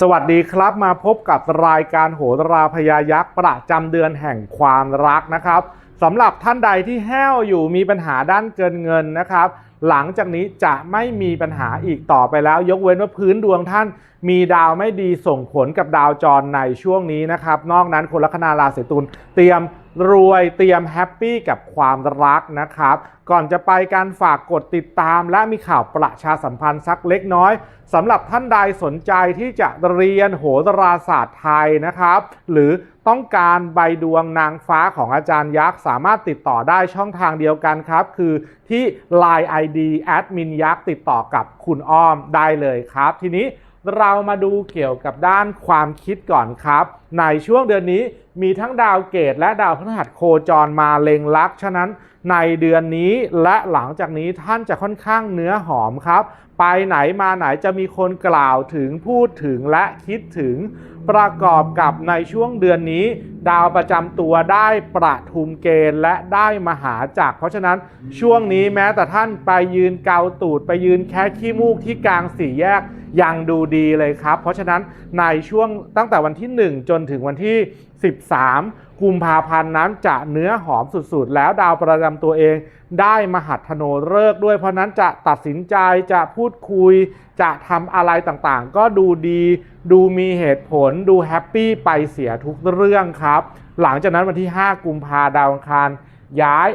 สวัสดีครับมาพบกับรายการโหราพยายักษ์ประจำเดือนแห่งความรักนะครับสำหรับท่านใดที่แห้วอยู่มีปัญหาด้านเกินเงินนะครับ หลังจากนี้จะไม่มีปัญหาอีกต่อไปแล้ว ยกเว้นว่าพื้นดวงท่าน มีดาวไม่ดีส่งผลกับดาวจรในช่วงนี้นะครับ นอกนั้นคนลัคนาราศีตุลเตรียม รวยเตรียมแฮปปี้กับความรักนะครับ ก่อนจะไปการฝากกดติดตามและมีข่าวประชาสัมพันธ์สักเล็กน้อยสำหรับท่านใดสนใจที่จะเรียนโหราศาสตร์ไทยนะครับ หรือต้องการใบดวงนางฟ้าของอาจารย์ยักษ์ สามารถติดต่อได้ช่องทางเดียวกันครับ คือที่ Line ID แอดมินยักษ์ติดต่อกับคุณอ้อมได้เลยครับ ทีนี้ เรามาดูเกี่ยวกับด้านความคิดก่อนครับ ในช่วงเดือนนี้มีทั้งดาวเกตและดาวพฤหัสโคจรมาเล็งลัก ฉะนั้นในเดือนนี้และหลังจากนี้ท่านจะค่อนข้างเนื้อหอมครับ ไปไหนมาไหนจะมีคนกล่าวถึงพูดถึงและคิดถึง ประกอบกับในช่วงเดือนนี้ ดาวประจำตัวได้ประทุมเกณฑ์และได้มหาจักรเพราะฉะนั้นช่วงนี้แม้แต่ท่านไปยืนเกาตูดไปยืนแค่ขี้มูกที่กลางสี่แยกยังดูดีเลยครับ เพราะฉะนั้นในช่วงตั้งแต่วันที่ 1 จนถึงวันที่ 13 กุมภาพันธ์นั้นจะเนื้อหอมสุดๆ แล้วดาวประจำตัวเอง ได้มหัฒโนฤกษ์ด้วยเพราะนั้นจะตัดสินใจจะพูดคุย จะทำอะไรต่างๆ ก็ดูดี ดูมีเหตุผล ดูแฮปปี้ไปเสียทุกเรื่องครับ หลังจากนั้นวันที่ 5 กุมภาดาวอังคารย้าย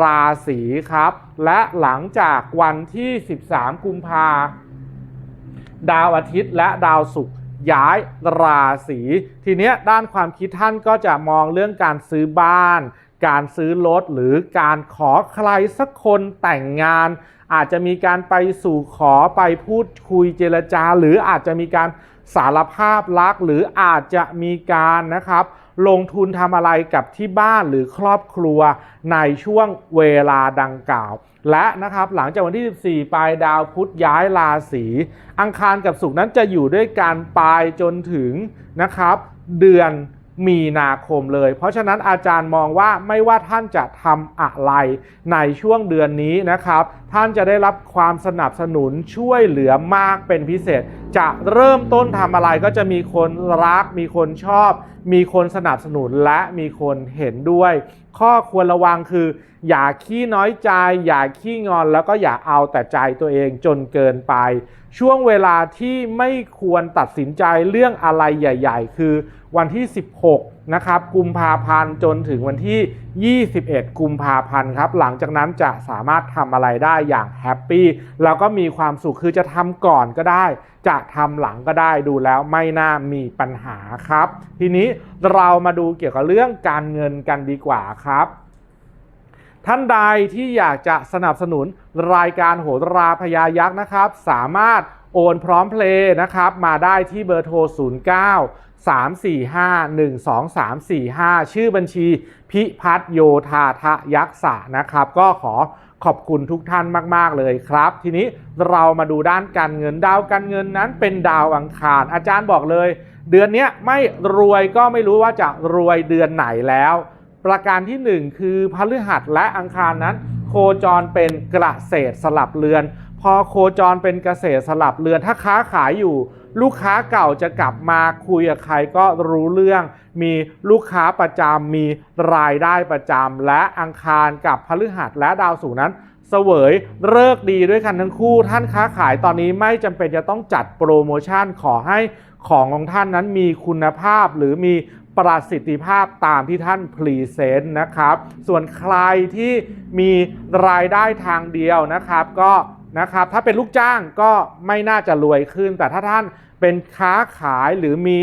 ราศีครับ และหลังจากวันที่ 13 กุมภาดาวอาทิตย์และดาวศุกร์ ย้ายราศีทีเนี้ยด้านความคิดท่านก็จะมองเรื่องการซื้อบ้าน การซื้อรถหรือการขอใครสักคนแต่งงาน อาจจะมีการไปสู่ขอไปพูดคุยเจรจา หรืออาจจะมีการสารภาพรัก หรืออาจจะมีการนะครับ ลงทุนทำอะไรกับที่บ้านหรือครอบครัวในช่วงเวลาดังกล่าว และนะครับหลังจากวันที่ 14 ปลายดาวพุธย้ายราศีอังคารกับศุกร์นั้นจะอยู่ด้วยการปลายจนถึงนะครับ เดือน มีนาคมเลย เพราะฉะนั้นอาจารย์มองว่าไม่ว่าท่านจะทำอะไรในช่วงเดือนนี้นะครับ ท่านจะได้รับความสนับสนุนช่วยเหลือมากเป็นพิเศษ จะเริ่มต้นทำอะไรก็จะมีคนรัก มีคนชอบ มีคนสนับสนุนและมีคนเห็นด้วย ข้อควรระวังคือ อย่าขี้น้อยใจ อย่าขี้งอนแล้วก็อย่าเอาแต่ใจตัวเองจนเกินไป ช่วงเวลาที่ไม่ควรตัดสินใจเรื่องอะไรใหญ่ ๆ คือวันที่ 16 นะครับ กุมภาพันธ์จนถึงวันที่ 21 กุมภาพันธ์ครับ หลังจากนั้นจะสามารถทำอะไรได้อย่างแฮปปี้แล้วก็มีความสุขคือจะทำก่อนก็ได้ จะทำหลังก็ได้ดูแล้วไม่น่ามีปัญหาครับ ทีนี้เรามาดูเกี่ยวกับเรื่องการเงินกันดีกว่าครับ ท่านใดที่อยากจะสนับสนุนรายการโหราพยายักษ์นะครับ สามารถโอนพร้อมเพลย์นะครับ มาได้ที่เบอร์โทร 09 345 12345 ชื่อบัญชีพิพัฒนโยธาทะยักษะนะครับ ก็ขอขอบคุณทุกท่านมาก ๆ เลยครับ ทีนี้เรามาดูด้านการเงินดาวการเงินนั้นเป็นดาวอังคาร อาจารย์บอกเลย เดือนนี้ไม่รวยก็ไม่รู้ว่าจะรวยเดือนไหนแล้ว ประการที่ 1 คือพฤหัสและอังคารนั้น โคจรเป็นกระเกษสลับเรือน พอโคจรเป็นกระเกษสลับเรือนถ้าค้าขายอยู่ ลูกค้าเก่าจะกลับมาคุยกับใครก็รู้เรื่อง มีลูกค้าประจำมีรายได้ประจำและอังคารกับพฤหัสและดาวศุกร์นั้นเสวยเลิกดีด้วยกันทั้งคู่ ท่านค้าขายตอนนี้ไม่จำเป็นจะต้องจัดโปรโมชั่นขอให้ของของท่านนั้นมีคุณภาพหรือมี ประสิทธิภาพตามที่ท่านพรีเซนต์นะครับ ส่วนใครที่มีรายได้ทางเดียวนะครับ ก็นะครับถ้าเป็นลูกจ้างก็ไม่น่าจะรวยขึ้น แต่ถ้าท่านเป็นค้าขายหรือมี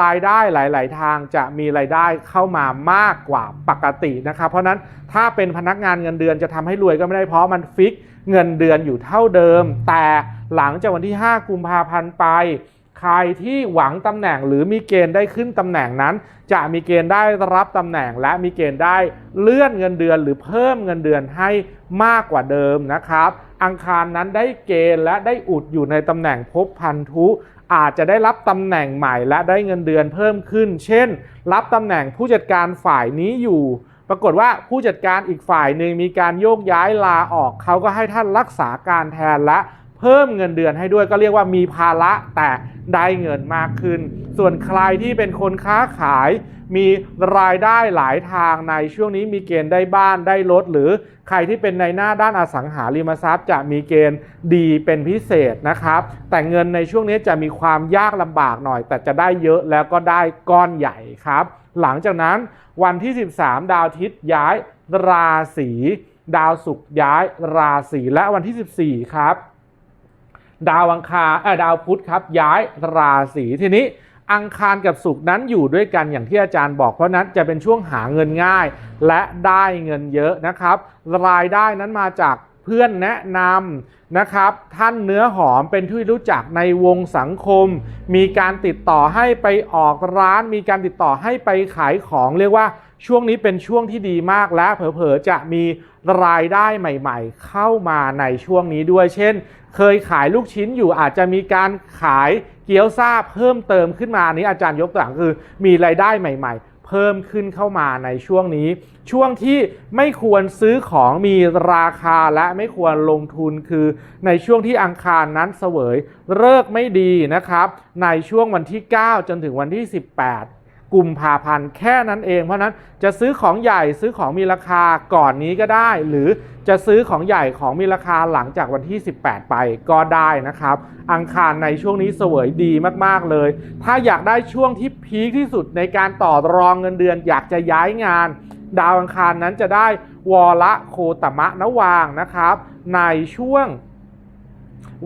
รายได้หลาย ๆ ทางจะมีรายได้เข้ามามากกว่าปกตินะครับ เพราะนั้นถ้าเป็นพนักงานเงินเดือนจะทำให้รวยก็ไม่ได้เพราะมันฟิกเงินเดือนอยู่เท่าเดิม แต่หลังจากวันที่ 5 กุมภาพันธ์ไป ใครที่หวังตำแหน่งหรือมีเกณฑ์ได้ขึ้นตำแหน่งนั้น จะมีเกณฑ์ได้รับตำแหน่ง และมีเกณฑ์ได้เลื่อนเงินเดือนหรือเพิ่มเงินเดือนให้มากกว่าเดิมนะครับ อังคารนั้นได้เกณฑ์และได้อุดอยู่ในตำแหน่งภพพันธุ อาจจะได้รับตำแหน่งใหม่และได้เงินเดือนเพิ่มขึ้น เช่น รับตำแหน่งผู้จัดการฝ่ายนี้อยู่ปรากฏว่าผู้จัดการอีกฝ่ายหนึ่งมีการโยกย้ายลาออก เขาก็ให้ท่านรักษาการแทนและ เพิ่มเงินเดือนให้ด้วยก็เรียกว่ามีภาระแต่ได้เงินมากขึ้น ส่วนใครที่เป็นคนค้าขาย มีรายได้หลายทางในช่วงนี้มีเกณฑ์ได้บ้านได้รถหรือใครที่เป็นในหน้าด้านอสังหาริมทรัพย์ จะมีเกณฑ์ดีเป็นพิเศษนะครับ แต่เงินในช่วงนี้จะมีความยากลำบากหน่อย แต่จะได้เยอะแล้วก็ได้ก้อนใหญ่ครับ หลังจากนั้นวันที่ 13 ดาวอาทิตย์ย้ายราศีดาวศุกร์ย้ายราศีและวันที่ 14 ครับ ดาวอังคารดาวพุธครับย้ายราศีทีนี้อังคารกับศุกร์นั้นอยู่ด้วยกันอย่างที่อาจารย์บอกเพราะนั้นจะเป็นช่วงหาเงินง่าย และได้เงินเยอะนะครับ รายได้นั้นมาจากเพื่อนแนะนำนะครับ ท่านเนื้อหอมเป็นที่รู้จักในวงสังคม มีการติดต่อให้ไปออกร้าน มีการติดต่อให้ไปขายของเรียกว่า ช่วงนี้เป็นช่วงที่ดีมากและเผลอๆจะมีรายได้ใหม่ๆ เข้ามาในช่วงนี้ด้วย เช่น เคยขายลูกชิ้นอยู่อาจจะมีการขายเกี๊ยวซาเพิ่มเติมขึ้นมาอันนี้อาจารย์ยกตัวอย่างคือมีรายได้ใหม่ๆเพิ่มขึ้นเข้ามาในช่วงนี้ ช่วงที่ไม่ควรซื้อของมีราคาและไม่ควรลงทุนคือ ในช่วงที่อังคารนั้นเสวยเลิกไม่ดีนะครับ ในช่วงวันที่ 9 จนถึงวันที่ 18 กุมภาพันธ์แค่นั้นเอง เพราะนั้นจะซื้อของใหญ่ซื้อของมีราคาก่อนนี้ก็ได้ หรือจะซื้อของใหญ่ของมีราคาหลังจากวันที่ 18 ไปก็ได้นะครับ อังคารในช่วงนี้เสวยดีมากๆเลย ถ้าอยากได้ช่วงที่พีคที่สุดในการต่อรองเงินเดือน อยากจะย้ายงาน ดาวอังคารนั้นจะได้วอละโคตมะนวางนะครับ ในช่วง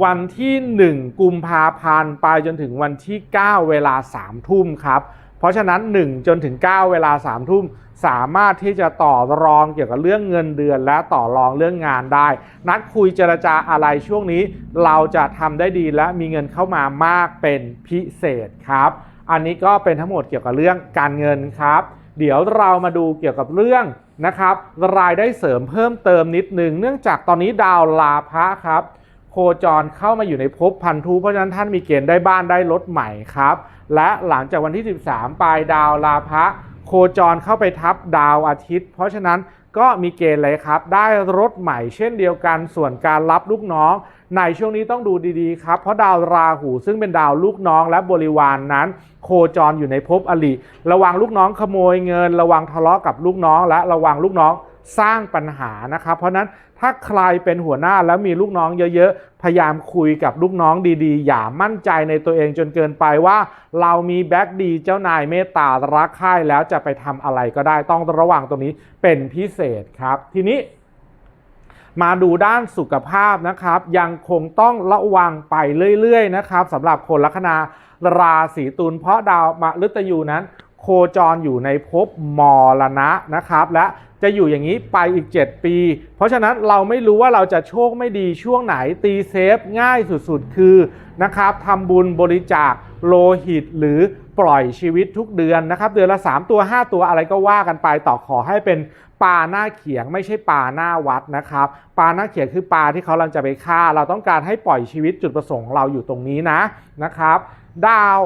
วันที่ 1 กุมภาพันธ์ไปจนถึงวันที่ 9 เวลา 3 ทุ่มครับ เพราะฉะนั้น 1 จนถึง 9 เวลา3ทุ่มสามารถที่จะต่อรองเกี่ยวกับเรื่องเงินเดือน และต่อรองเรื่องงานได้ นัดคุยเจรจาอะไรช่วงนี้ เราจะทำได้ดีและมีเงินเข้ามามากเป็นพิเศษครับ อันนี้ก็เป็นทั้งหมดเกี่ยวกับเรื่องการเงินครับ เดี๋ยวเรามาดูเกี่ยวกับเรื่องนะครับ รายได้เสริมเพิ่มเติมนิดหนึ่งเนื่องจากตอนนี้ดาวลาภะครับ โคจรเข้ามาอยู่ในภพพันธุเพราะฉะนั้นท่านมีเกณฑ์ได้บ้านได้รถใหม่ครับ และหลังจากวันที่ 13 ปลายดาวลาภะโคจรเข้าไปทับดาวอาทิตย์ เพราะฉะนั้นก็มีเกณฑ์เลยครับ ได้รถใหม่เช่นเดียวกันส่วนการรับลูกน้อง ในช่วงนี้ต้องดูดีๆ ครับ เพราะดาวราหูซึ่งเป็นดาวลูกน้องและบริวารนนั้น โคจรอยู่ในภพอลิระวังลูกน้องขโมยเงิน ระวังทะเลาะกับลูกน้อง และระวังลูกน้องสร้างปัญหานะครับ เพราะนั้น ถ้าใครเป็นหัวหน้าแล้วมีลูกน้องเยอะๆ พยายามคุยกับลูกน้องดีๆ อย่ามั่นใจในตัวเองจนเกินไปว่า เรามีแบ็กดีเจ้านายเมตตารักใคร่แล้วจะไปทำอะไรก็ได้ต้องระวังตรงนี้เป็นพิเศษครับ ทีนี้มาดูด้านสุขภาพนะครับ ยังคงต้องระวังไปเรื่อยๆนะครับสำหรับคนลัคนาราศีตุลเพราะดาวมฤตยูนั้น โคจรอยู่ในภพมรณะนะครับ และจะอยู่อย่างนี้ไปอีก 7 ปี เพราะฉะนั้นเราไม่รู้ว่าเราจะโชคไม่ดีช่วงไหนตีเซฟง่ายสุดๆ คือนะครับทำบุญบริจาคโลหิตหรือปล่อยชีวิตทุกเดือนนะครับ เดือนละ 3 ตัว 5 ตัวอะไรก็ว่ากันไปต่อขอให้เป็นปลาหน้าเขียงไม่ใช่ปลาหน้าวัดนะครับปลาหน้าเขียงคือปลาที่เขากำลังจะไปฆ่า เราต้องการให้ปล่อยชีวิตจุดประสงค์เราอยู่ตรงนี้นะนะครับ ดาว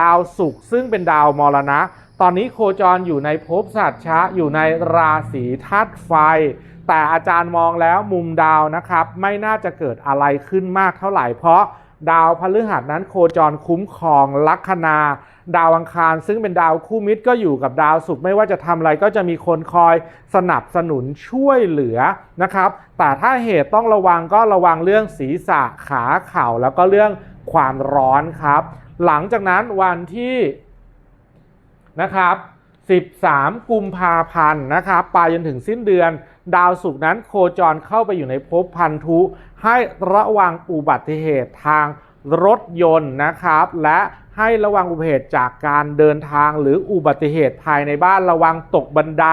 ดาวศุกร์ซึ่งเป็นดาวมรณะ ตอนนี้โคจรอยู่ในภพสัตว์ชะอยู่ในราศีธาตุไฟ แต่อาจารย์มองแล้วมุมดาวนะครับ ไม่น่าจะเกิดอะไรขึ้นมากเท่าไหร่ เพราะดาวพฤหัสนั้นโคจรคุ้มครองลัคนา ดาวอังคาร ซึ่งเป็นดาวคู่มิตรก็อยู่กับดาวศุกร์ไม่ว่าจะทำอะไรก็จะมีคนคอยสนับสนุนช่วยเหลือนะครับ แต่ถ้าเหตุต้องระวังก็ระวังเรื่องศีรษะขาเข่าแล้วก็เรื่องความร้อนครับ หลังจากนั้นวันที่นะครับ13 กุมภาพันธ์นะครับไปจนถึงสิ้นเดือน ดาวศุกร์นั้นโคจรเข้าไปอยู่ในภพพันธุ ให้ระวังอุบัติเหตุทางรถยนต์นะครับ และ ให้ระวังอุบัติเหตุจากการเดินทางหรืออุบัติเหตุภายในบ้านระวังตกบันได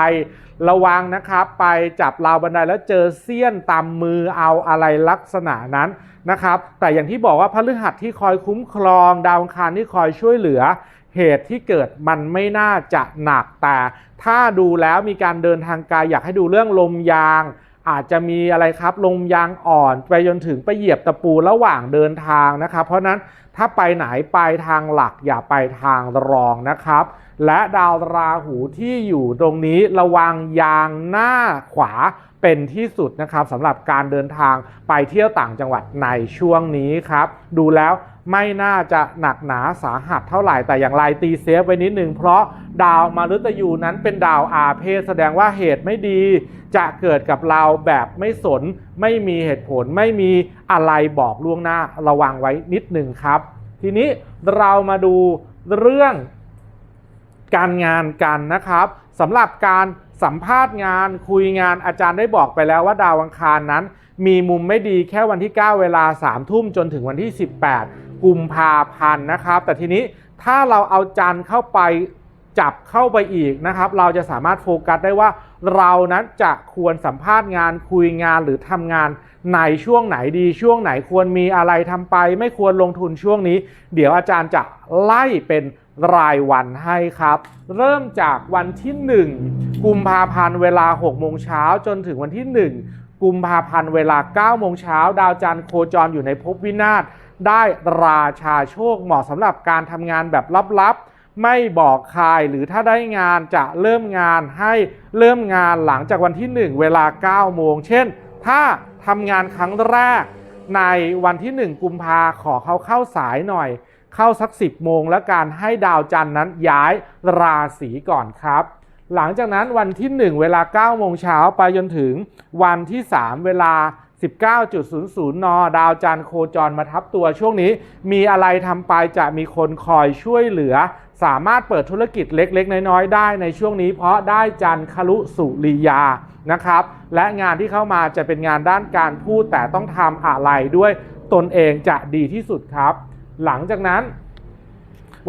ระวังนะครับ ไปจับราวบันไดแล้วเจอเสี้ยนตามมือเอาอะไรลักษณะนั้นนะครับ แต่อย่างที่บอกว่าพฤหัสที่คอยคุ้มครองดาวอังคารที่คอยช่วยเหลือ เหตุที่เกิดมันไม่น่าจะหนักแต่ ถ้าดูแล้วมีการเดินทางไกลอยากให้ดูเรื่องลมยางอาจจะมีอะไรครับลมยางอ่อนไปจนถึงไปเหยียบตะปูระหว่างเดินทางนะครับ เพราะฉะนั้น ถ้าไปไหนไปทางหลักอย่าไปทางรองนะครับ และดาวราหูที่อยู่ตรงนี้ระวังยางหน้าขวาเป็นที่สุดนะครับสำหรับการเดินทางไปเที่ยวต่างจังหวัดในช่วงนี้ครับ ดูแล้วไม่น่าจะหนักหนาสาหัสเท่าไหร่แต่อย่างไรตีเซฟไว้นิดนึงเพราะดาวมฤตยูนั้นเป็นดาวอาเพศแสดงว่าเหตุไม่ดี จะเกิดกับเราแบบไม่สน ไม่มีเหตุผล ไม่มีอะไรบอกล่วงหน้าระวังไว้นิดหนึ่งครับ ทีนี้เรามาดูเรื่องการงานกันนะครับสำหรับการสัมภาษณ์งานคุยงานอาจารย์ได้บอกไปแล้วว่าดาวอังคารนั้น มีมุมไม่ดีแค่วันที่ 9 เวลา3ทุ่มจนถึงวันที่ 18 กุมภาพันธ์นะครับ แต่ทีนี้ถ้าเราเอาจันทร์เข้าไปจับเข้าไปอีกนะครับ เราจะสามารถโฟกัสได้ว่า เรานั้นจะควรสัมภาษณ์งานคุยงานหรือทำงานในช่วงไหนดีช่วงไหนควรมีอะไรทำไป ไม่ควรลงทุนช่วงนี้ เดี๋ยวอาจารย์จะไล่เป็นรายวันให้ครับ เริ่มจากวันที่ 1 กุมภาพันธ์เวลา6โมงเช้าจนถึงวันที่ 1 กุมภาพันธ์เวลา9โมงเช้าดาวจันทร์โคจรอยู่ในภพวินาศได้ราชาโชคเหมาะสำหรับการทำงานแบบลับๆ ไม่บอกใครหรือถ้าได้งานจะเริ่มงานให้เริ่มงานหลังจากวันที่ 1 เวลา 9 โมง เช่น ถ้าทำงานครั้งแรกในวันที่ 1 กุมภาขอเขาเข้าสายหน่อย เข้าสัก 10 โมง แล้วการให้ดาวจันทร์นั้นย้ายราศีก่อนครับ หลังจากนั้นวันที่ 1 เวลา 9 โมงเช้าไปจนถึงวันที่ 3 เวลา19.00 น ดาวจันทร์โคจรมาทับตัวช่วงนี้ มีอะไรทำไปจะมีคนคอยช่วยเหลือ สามารถเปิดธุรกิจเล็ก ๆ น้อยๆ ได้ในช่วงนี้ เพราะได้จันคลุสุริยานะครับ และงานที่เข้ามาจะเป็นงานด้านการพูดแต่ต้องทำอะไรด้วยตนเองจะดีที่สุดครับ หลังจากนั้น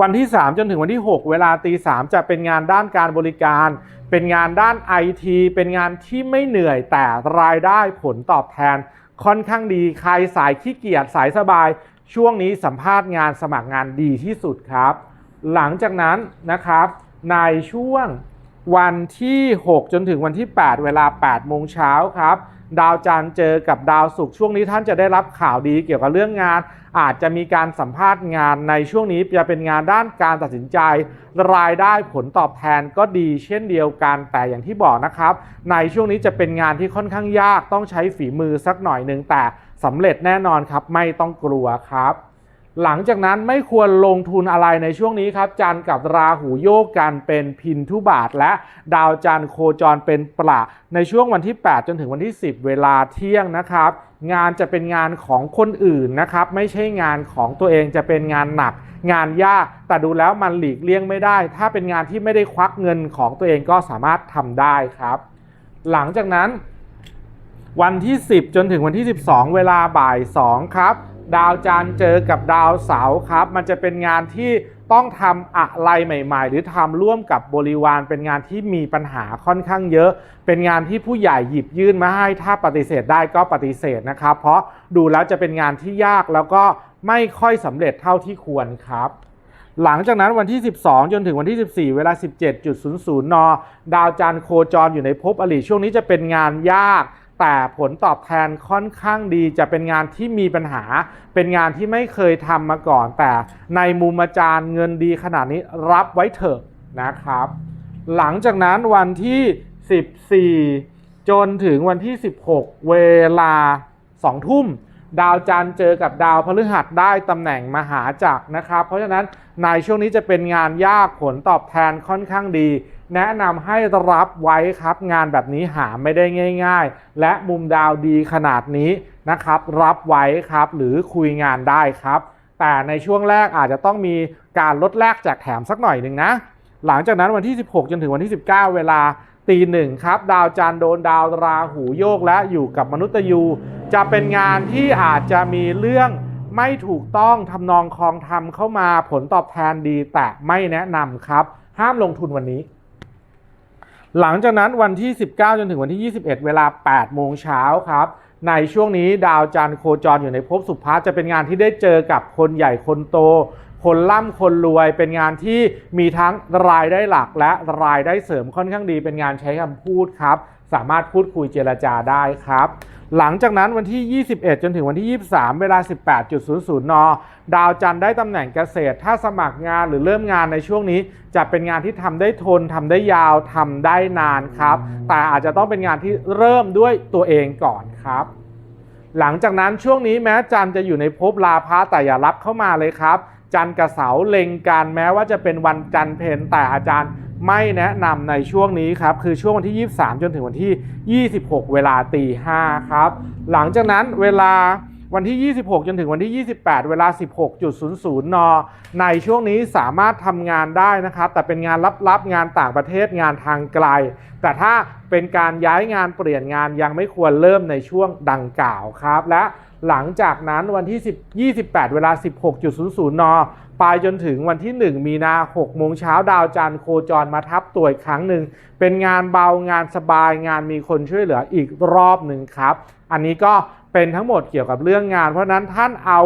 วันที่ 3 จนถึงวันที่ 6 เวลาตีสามจะเป็นงานด้านการบริการ เป็นงานด้านไอทีเป็นงานที่ไม่เหนื่อยแต่รายได้ผลตอบแทน ค่อนข้างดีใครสายขี้เกียจสายสบาย ช่วงนี้สัมภาษณ์งานสมัครงานดีที่สุดครับ หลังจากนั้นนะครับ ในช่วงวันที่ 6 จนถึงวันที่ 8 เวลา 8 โมงเช้าครับ ดาวจันทร์เจอกับดาวศุกร์ช่วงนี้ท่านจะได้รับข่าวดีเกี่ยวกับเรื่องงาน อาจจะมีการสัมภาษณ์งานในช่วงนี้จะเป็นงานด้านการตัดสินใจ รายได้ผลตอบแทนก็ดีเช่นเดียวกันแต่อย่างที่บอกนะครับ ในช่วงนี้จะเป็นงานที่ค่อนข้างยากต้องใช้ฝีมือสักหน่อยหนึ่งแต่สำเร็จแน่นอนครับไม่ต้องกลัวครับ หลังจากนั้นไม่ควรลงทุนอะไรในช่วงนี้ครับจันกับราหูโยกกันเป็นพินทุบาท และดาวจันโคจรเป็นประในช่วงวันที่ 8 จนถึงวันที่ 10 เวลาเที่ยงนะครับ งานจะเป็นงานของคนอื่นนะครับ ไม่ใช่งานของตัวเองจะเป็นงานหนัก งานยากแต่ดูแล้วมันหลีกเลี่ยงไม่ได้ ถ้าเป็นงานที่ไม่ได้ควักเงินของตัวเองก็สามารถทำได้ครับ หลังจากนั้น วันที่ 10 จนถึงวันที่ 12 เวลาบ่าย 2 ครับ ดาวจันทร์เจอกับดาวเสาร์ครับ มันจะเป็นงานที่ต้องทำอะไรใหม่ ๆ หรือทำร่วมกับบริวาร เป็นงานที่มีปัญหาค่อนข้างเยอะ เป็นงานที่ผู้ใหญ่หยิบยื่นมาให้ถ้าปฏิเสธได้ก็ปฏิเสธนะครับ เพราะดูแล้วจะเป็นงานที่ยากแล้วก็ไม่ค่อยสำเร็จเท่าที่ควรครับหลังจากนั้นวันที่ 12 จนถึงวันที่ 14 เวลา 17.00 น ดาวจันทร์โคจรอยู่ในภพอริช่วงนี้จะเป็นงานยาก แต่ผลตอบแทนค่อนข้างดีจะเป็นงานที่มีปัญหา เป็นงานที่ไม่เคยทำมาก่อน แต่ในมุมอาจารย์เงินดีขนาดนี้รับไว้เถอะนะครับ หลังจากนั้นวันที่ 14 จนถึงวันที่ 16 เวลา 2 ทุ่ม ดาวจันทร์เจอกับดาวพฤหัสได้ตำแหน่งมหาจักรนะครับ เพราะฉะนั้นในช่วงนี้จะเป็นงานยากผลตอบแทนค่อนข้างดี แนะนำให้รับไว้ครับ งานแบบนี้หาไม่ได้ง่าย ๆ และมุมดาวดีขนาดนี้นะครับ รับไว้ครับ หรือคุยงานได้ครับ แต่ในช่วงแรกอาจจะต้องมีการลดแลกแจกแถมสักหน่อยหนึ่งนะ หลังจากนั้นวันที่ 16 จนถึงวันที่ 19 เวลาตีหนึ่งครับ ดาวจันทร์โดนดาวราหูโยกและอยู่กับมนุษย์ยู จะเป็นงานที่อาจจะมีเรื่องไม่ถูกต้องทำนองคลองธรรมเข้ามาผลตอบแทนดีแต่ไม่แนะนำครับ ห้ามลงทุนวันนี้ หลังจากนั้นวันที่ 19 จนถึงวันที่ 21 เวลา 8 โมงเช้าครับ ในช่วงนี้ดาวจันทร์โคจรอยู่ในภพสุภาจะเป็นงานที่ได้เจอกับคนใหญ่คนโต คนร่ำคนรวยเป็นงานที่มีทั้งรายได้หลักและรายได้เสริมค่อนข้างดี เป็นงานใช้คำพูดครับ สามารถพูดคุยเจรจาได้ครับ หลังจากนั้นวันที่ 21 จนถึงวันที่ 23 เวลา 18.00 น ดาวจันทร์ได้ตำแหน่งเกษตร ถ้าสมัครงานหรือเริ่มงานในช่วงนี้ จะเป็นงานที่ทำได้ทนทำได้ยาวทำได้นานครับ แต่อาจจะต้องเป็นงานที่เริ่มด้วยตัวเองก่อนครับหลังจากนั้นช่วงนี้แม้จันทร์จะอยู่ในภพลาภะแต่อย่ารับเข้ามาเลยครับ จันทร์กับเสาเล็งกันแม้ว่าจะเป็นวันจันทร์เพนแต่อาจารย์ไม่แนะนำในช่วงนี้ครับคือช่วงวันที่ 23 จนถึงวันที่ 26 เวลาตี5ครับ หลังจากนั้นเวลาวันที่ 26 จนถึงวันที่ 28 เวลา 16.00 น ในช่วงนี้สามารถทำงานได้นะครับ แต่เป็นงานลับๆ งานต่างประเทศ งานทางไกล แต่ถ้าเป็นการย้ายงานเปลี่ยนงานยังไม่ควรเริ่มในช่วงดังกล่าวครับ และ หลังจากนั้นวันที่ 10 28 เวลา 16.00 น ไปจนถึงวันที่ 1 มีนา 6 โมงเช้าดาวจันทร์โคจรมาทับตัวอีกครั้งหนึ่ง เป็นงานเบางานสบายงานมีคนช่วยเหลืออีกรอบหนึ่งครับ อันนี้ก็เป็นทั้งหมดเกี่ยวกับเรื่องงาน เพราะนั้นท่านเอา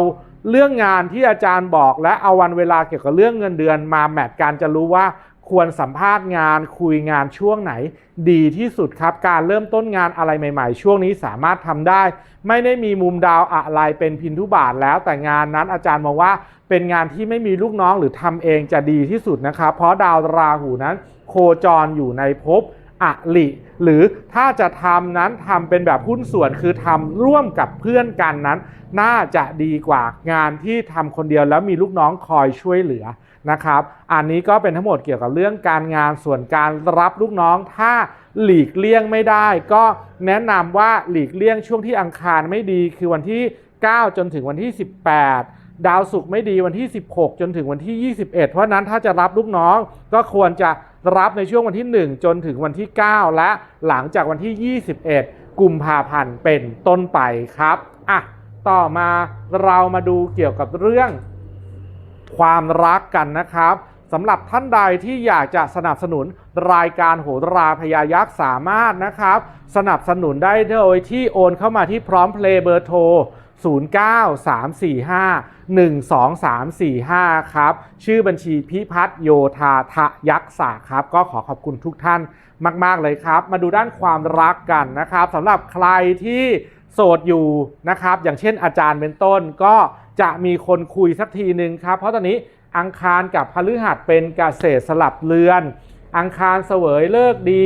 เรื่องงานที่อาจารย์บอกและเอาวันเวลาเกี่ยวกับเรื่องเงินเดือนมาแมทกันจะรู้ว่า ควรสัมภาษณ์งานคุยงานช่วงไหน ดีที่สุดครับ การเริ่มต้นงานอะไรใหม่ ๆ ช่วงนี้สามารถทำได้ ไม่ได้มีมุมดาวอะไรเป็นพินทุบาทแล้วแต่งานนั้นอาจารย์มองว่าเป็นงานที่ไม่มีลูกน้องหรือทำเองจะดีที่สุดนะครับ เพราะดาวราหูนั้น โคจรอยู่ในภพอลิหรือถ้าจะทำนั้นทำเป็นแบบหุ้นส่วนคือทำร่วมกับเพื่อนกันนั้น น่าจะดีกว่างานที่ทำคนเดียวแล้วมีลูกน้องคอยช่วยเหลือ นะครับ อันนี้ก็เป็นทั้งหมดเกี่ยวกับเรื่องการงานส่วนการรับลูกน้อง ถ้าหลีกเลี่ยงไม่ได้ ก็แนะนำว่าหลีกเลี่ยงช่วงที่อังคารไม่ดีคือวันที่ 9 จนถึงวันที่ 18ดาวศุกร์ไม่ดีวันที่ 16 จนถึงวันที่ 21 เพราะฉะนั้นถ้าจะรับลูกน้อง ก็ควรจะรับในช่วงวันที่ 1 จนถึงวันที่ 9 และหลังจากวันที่ 21 กุมภาพันธ์เป็นต้นไปครับ อะ ต่อมาเรามาดูเกี่ยวกับเรื่อง ความรักกันนะครับสำหรับท่านใดที่อยากจะสนับสนุนรายการโหราพยายักษ์สามารถนะครับ สนับสนุนได้โดยที่โอนเข้ามาที่พร้อมเพลย์เบอร์โทร 0934512345 ครับ ชื่อบัญชีพิพัฒโยธาทะยักษ์ศาครับ ก็ขอขอบคุณทุกท่านมาก ๆ เลยครับ มาดูด้านความรักกันนะครับสำหรับใครที่โสดอยู่นะครับ อย่างเช่นอาจารย์เป็นต้นก็ จะมีคนคุยสักทีหนึ่งครับ เพราะตอนนี้อังคารกับพฤหัสเป็นเกษตรสลับเรือน อังคารเสวยเลิกดี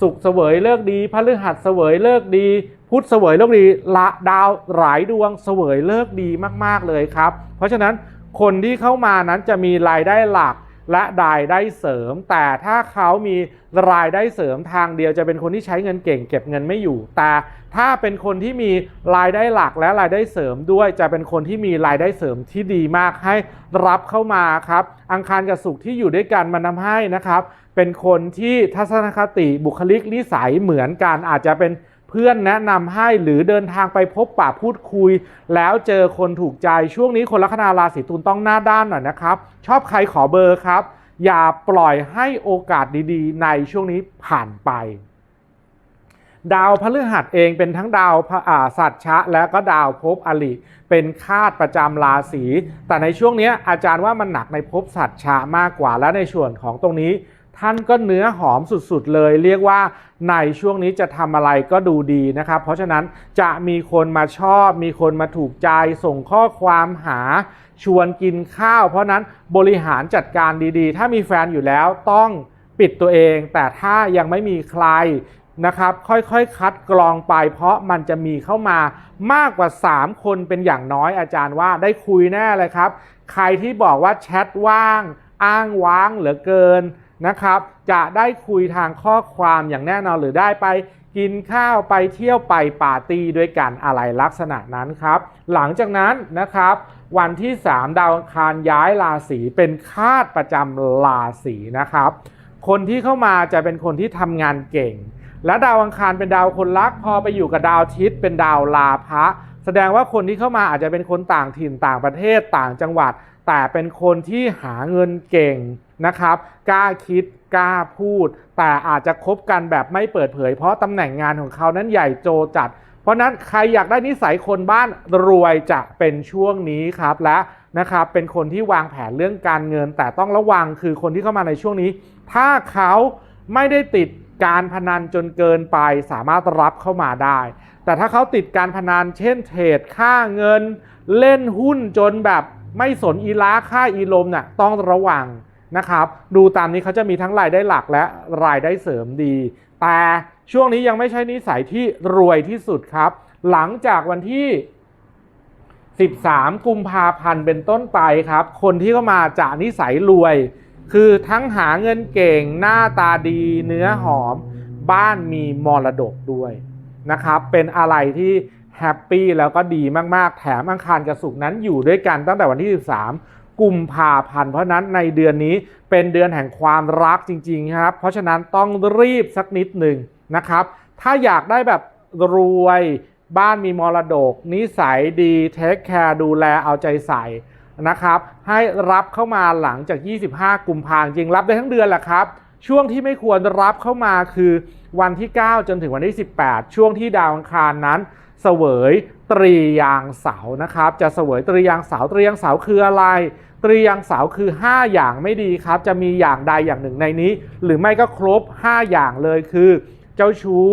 สุขเสวยเลิกดีพฤหัสเสวยเลิกดี พุธเสวยเลิกดีละดาวหลายดวงเสวยเลิกดีมาก ๆเลยครับ เพราะฉะนั้นคนที่เข้ามานั้นจะมีรายได้หลัก และรายได้เสริม แต่ถ้าเขามีรายได้เสริมทางเดียวจะเป็นคนที่ใช้เงินเก่ง เก็บเงินไม่อยู่ แต่ถ้าเป็นคนที่มีรายได้หลักและรายได้เสริมด้วยจะเป็นคนที่มีรายได้เสริมที่ดีมากให้รับเข้ามาครับ อังคารกับศุกร์ที่อยู่ด้วยกันมันทำให้นะครับ เป็นคนที่ทัศนคติบุคลิกนิสัยเหมือนกันอาจจะเป็น พื่อนแนะนำให้หรือเดินทางไปพบปะพูดคุย แล้วเจอคนถูกใจช่วงนี้คนลัคนาราศีตุลต้องหน้าด้านหน่อยนะครับ ชอบใครขอเบอร์ครับ อย่าปล่อยให้โอกาสดีๆ ในช่วงนี้ผ่านไป ดาวพฤหัสเองเป็นทั้งดาวาสัตชะ และก็ดาวภพอลิเป็นคาดประจำราศีแต่ในช่วงนี้อาจารย์ว่ามันหนักในภพสัตชะมากกว่าและในส่วนของตรงนี้ ท่านก็เนื้อหอมสุดๆเลย เรียกว่าในช่วงนี้จะทำอะไรก็ดูดีนะครับ เพราะฉะนั้นจะมีคนมาชอบ มีคนมาถูกใจส่งข้อความหาชวนกินข้าว เพราะนั้นบริหารจัดการดีๆ ถ้ามีแฟนอยู่แล้วต้องปิดตัวเอง แต่ถ้ายังไม่มีใครนะครับ ค่อยๆคัดกรองไป เพราะมันจะมีเข้ามามากกว่า 3 คนเป็นอย่างน้อยอาจารย์ว่าได้คุยแน่เลยครับ ใครที่บอกว่าแชทว่าง อ้างว้างเหลือเกิน นะครับ จะได้คุยทางข้อความอย่างแน่นอนหรือได้ไปกินข้าวไปเที่ยวไปปาร์ตี้ด้วยกันอะไรลักษณะนั้นครับ หลังจากนั้นนะครับ วันที่ 3 ดาวอังคารย้ายราศีเป็นคาดประจำราศีนะครับ คนที่เข้ามาจะเป็นคนที่ทำงานเก่ง และดาวอังคารเป็นดาวคนรัก พอไปอยู่กับดาวทิตย์เป็นดาวลาภะแสดงว่าคนที่เข้ามาอาจจะเป็นคนต่างถิ่นต่างประเทศต่างจังหวัด แต่เป็นคนที่หาเงินเก่ง นะครับกล้าคิดกล้าพูด แต่อาจจะคบกันแบบไม่เปิดเผย เพราะตำแหน่งงานของเขานั้นใหญ่โจจัด เพราะนั้นใครอยากได้นิสัยคนบ้านรวยจะเป็นช่วงนี้ครับและนะครับเป็นคนที่วางแผนเรื่องการเงิน แต่ต้องระวังคือคนที่เข้ามาในช่วงนี้ ถ้าเขาไม่ได้ติดการพนันจนเกินไปสามารถรับเข้ามาได้ แต่ถ้าเขาติดการพนันเช่นเทรดค่าเงิน เล่นหุ้นจนแบบไม่สนอีล้าค่าอีลมน่ะต้องระวัง นะครับดูตามนี้เขาจะมีทั้งรายได้หลักและรายได้เสริมดี แต่ช่วงนี้ยังไม่ใช่นิสัยที่รวยที่สุดครับ หลังจากวันที่ 13 กุมภาพันธ์เป็นต้นไปครับ คนที่เข้ามาจะนิสัยรวย คือทั้งหาเงินเก่งหน้าตาดีเนื้อหอม บ้านมีมรดกด้วยนะครับ เป็นอะไรที่แฮปปี้แล้วก็ดีมาก ๆ แถมอังคารกับศุกร์นั้นอยู่ด้วยกันตั้งแต่วันที่ 13 กุมภาพันธ์เพราะนั้นในเดือนนี้เป็นเดือนแห่งความรักจริงๆครับ เพราะฉะนั้นต้องรีบสักนิดหนึ่งนะครับ ถ้าอยากได้แบบรวยบ้านมีมรดก นิสัยดีเทคแคร์ดูแลเอาใจใส่นะครับ ให้รับเข้ามาหลังจาก 25 กุมภาพันธ์จริงรับได้ทั้งเดือนแหละครับ ช่วงที่ไม่ควรรับเข้ามาคือวันที่ 9 จนถึงวันที่ 18 ช่วงที่ดาวอังคารนั้น เสวยตรียางเสานะครับ จะเสวยตรียางเสาตรียางเสาคืออะไร ตรียางเสาคือ 5 อย่างไม่ดีครับ จะมีอย่างใดอย่างหนึ่งในนี้ หรือไม่ก็ครบ 5 อย่างเลยคือ เจ้าชู้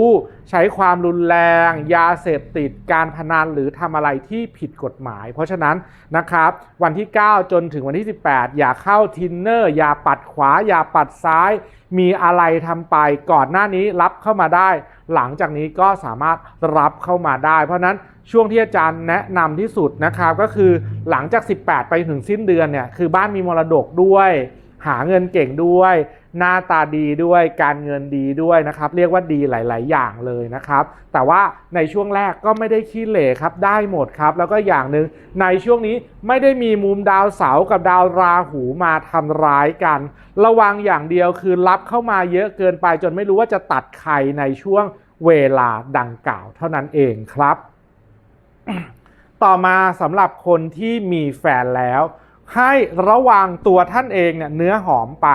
ใช้ความรุนแรง ยาเสพติดการพนันหรือทำอะไรที่ผิดกฎหมาย เพราะฉะนั้นนะครับ วันที่ 9 จนถึงวันที่ 18 อย่าเข้าทินเนอร์อย่าปัดขวาอย่าปัดซ้าย มีอะไรทำไปก่อนหน้านี้รับเข้ามาได้ หลังจากนี้ก็สามารถรับเข้ามาได้ เพราะนั้นช่วงที่อาจารย์แนะนำที่สุดนะครับก็คือหลังจาก 18 ไปถึงสิ้นเดือนเนี่ยคือบ้านมีมรดกด้วย หาเงินเก่งด้วย หน้าตาดีด้วยการเงินดีด้วยนะครับ เรียกว่าดีหลาย ๆ อย่างเลยนะครับ แต่ว่าในช่วงแรกก็ไม่ได้ขี้เหร่ครับได้หมดครับ แล้วก็อย่างหนึ่งในช่วงนี้ไม่ได้มีมุมดาวเสาร์กับดาวราหูมาทำร้ายกัน ระวังอย่างเดียวคือรับเข้ามาเยอะเกินไป จนไม่รู้ว่าจะตัดใครในช่วงเวลาดังกล่าวเท่านั้นเองครับ ต่อมาสำหรับคนที่มีแฟนแล้วให้ระวังตัวท่านเองเนี่ยเนื้อหอมไป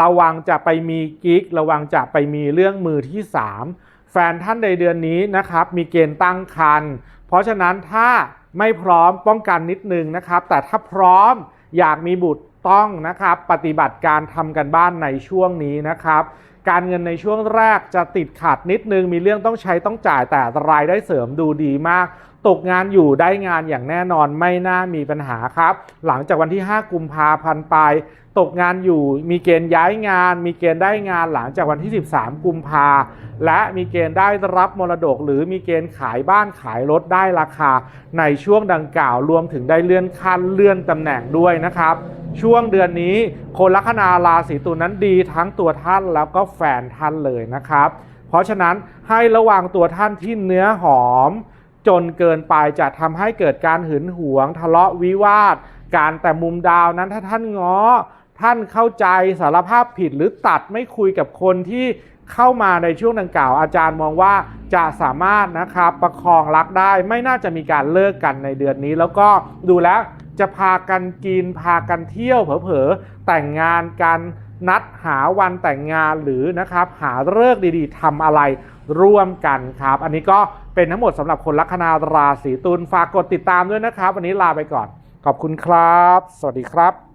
ระวังจะไปมีกิ๊กระวังจะไปมีเรื่องมือที่ 3 แฟนท่านในเดือนนี้นะครับ มีเกณฑ์ตั้งครรภ์เพราะฉะนั้นถ้าไม่พร้อมป้องกันนิดนึงนะครับ แต่ถ้าพร้อมอยากมีบุตรต้องนะครับ ปฏิบัติการทำกันบ้านในช่วงนี้นะครับ การเงินในช่วงแรกจะติดขัดนิดนึง มีเรื่องต้องใช้ต้องจ่ายแต่รายได้เสริมดูดีมาก ตกงานอยู่ได้งานอย่างแน่นอนไม่น่ามีปัญหาครับ หลังจากวันที่ 5 กุมภาพันธ์ไป ตกงานอยู่ มีเกณฑ์ย้ายงาน มีเกณฑ์ได้งานหลังจากวันที่ 13 กุมภาและมีเกณฑ์ได้รับมรดก หรือมีเกณฑ์ขายบ้านขายรถได้ราคา ในช่วงดังกล่าวรวมถึงได้เลื่อนขั้นเลื่อนตำแหน่งด้วยนะครับ ช่วงเดือนนี้คนลัคนาราศีตุลนั้นดีทั้งตัวท่านแล้วก็แฟนท่านเลยนะครับ เพราะฉะนั้นให้ระวังตัวท่านที่เนื้อหอม จนเกินไปจะทำให้เกิดการหึงหวง ทะเลาะวิวาทการแต่มุมดาวนั้นถ้าท่านง้อ ท่านเข้าใจสารภาพผิดหรือตัดไม่คุยกับคนที่เข้ามาในช่วงดังกล่าว อาจารย์มองว่าจะสามารถนะครับประคองรักได้ไม่น่าจะมีการเลิกกันในเดือนนี้ แล้วก็ดูแล้วจะพากันกินพากันเที่ยวเผลอๆแต่งงานกันนัดหาวันแต่งงานหรือนะครับหาเลิกดีๆทำอะไรร่วมกันครับ อันนี้ก็เป็นทั้งหมดสำหรับคนลัคนาราศีตุลฝากกดติดตามด้วยนะครับ วันนี้ลาไปก่อน ขอบคุณครับ สวัสดีครับ